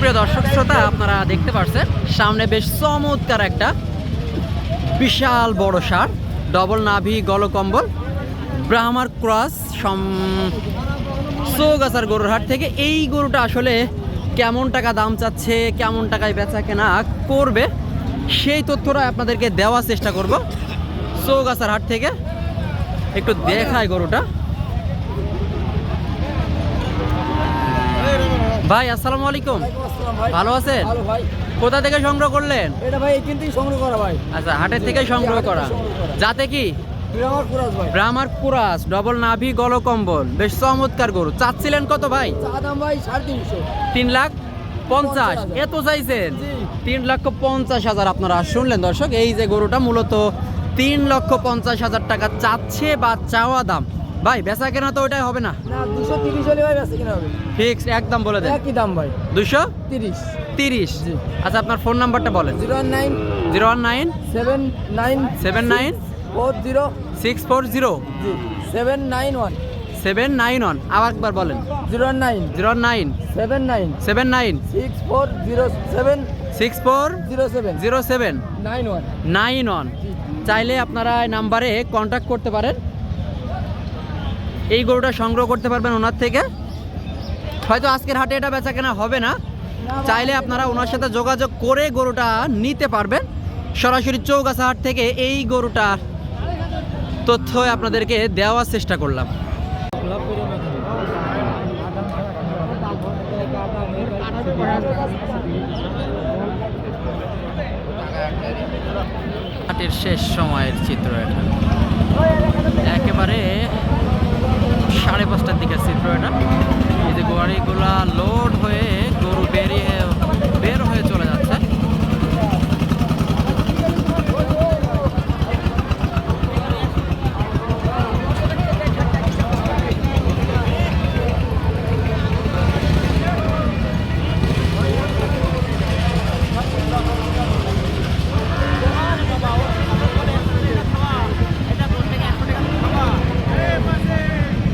সুপ্রিয় দর্শক, শ্রোতা, আপনারা দেখতে পাচ্ছেন সামনে বেশ চমৎকার একটা বিশাল বড় সার ডবল নাভি গলকম্বল ব্রাহ্মার ক্রস সম চৌগাছার গরুর হাট থেকে এই গরুটা আসলে কেমন টাকা দাম চাচ্ছে, কেমন টাকায় বেচা কেনা করবে, সেই তথ্যটা আপনাদেরকে দেওয়ার চেষ্টা করব। চৌগাছার হাট থেকে একটু দেখায় গরুটা। ভাই আসসালামু আলাইকুম। ভালো আছেন? কোথা থেকে সংগ্রহ করলেন? এটা ভাই এখান থেকে সংগ্রহ করা ভাই। আচ্ছা হাটের থেকে সংগ্রহ করা। যাতে কি? ব্রাহ্মার কুরাস ডবল নাভি বেশ চমৎকার গরু। চাচ্ছিলেন কত ভাই? তিন লাখ পঞ্চাশ। এত চাইছেন? তিন লক্ষ পঞ্চাশ হাজার আপনারা শুনলেন দর্শক। এই যে গরুটা মূলত তিন লক্ষ পঞ্চাশ হাজার টাকা চাচ্ছে বা চাওয়া দাম। ভাই বেচা কেনা তো ওইটাই হবে না? দুশো তিরিশ হলে ভাই বেশি কিনা হবে। ফিক্স একদম বলে দেন। একই দাম ভাই। দুশো তিরিশ। তিরিশ? আচ্ছা আপনার ফোন নাম্বারটা বলেন। Zero nine zero one nine seven nine seven nine four zero. Six four zero? Seven nine one. Seven nine one. আবার একবার বলেন। Zero nine zero nine seven nine seven nine six four zero seven six four zero seven zero seven nine one. Nine one. চাইলে আপনারা এই নাম্বারে contact করতে পারেন। এই গরুটা সংগ্রহ করতে পারবেন ওনার থেকে। হয়তো আজকের হাটে এটা বেচা কেনা হবে না। চাইলে আপনারা ওনার সাথে যোগাযোগ করে গরুটা নিতে পারবেন। সরাসরি চৌগাছা হাট থেকে এই গরুটার তথ্য আপনাদেরকে দেওয়ার চেষ্টা করলাম। হাটের শেষ সময়ের চিত্র এটা। একেবারে সাড়ে পাঁচটার দিকে চিত্র না এই যে গাড়িগুলা লোড হয়ে গরু বেরিয়ে বের হয়ে চলে যাচ্ছে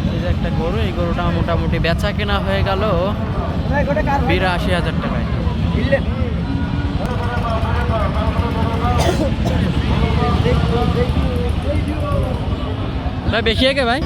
এই যে একটা গরু এই গরুটা মোটামুটি বেচা কেনা হয়ে গেল। বিরাশি হাজার টাকায়। বেশি আগে ভাই?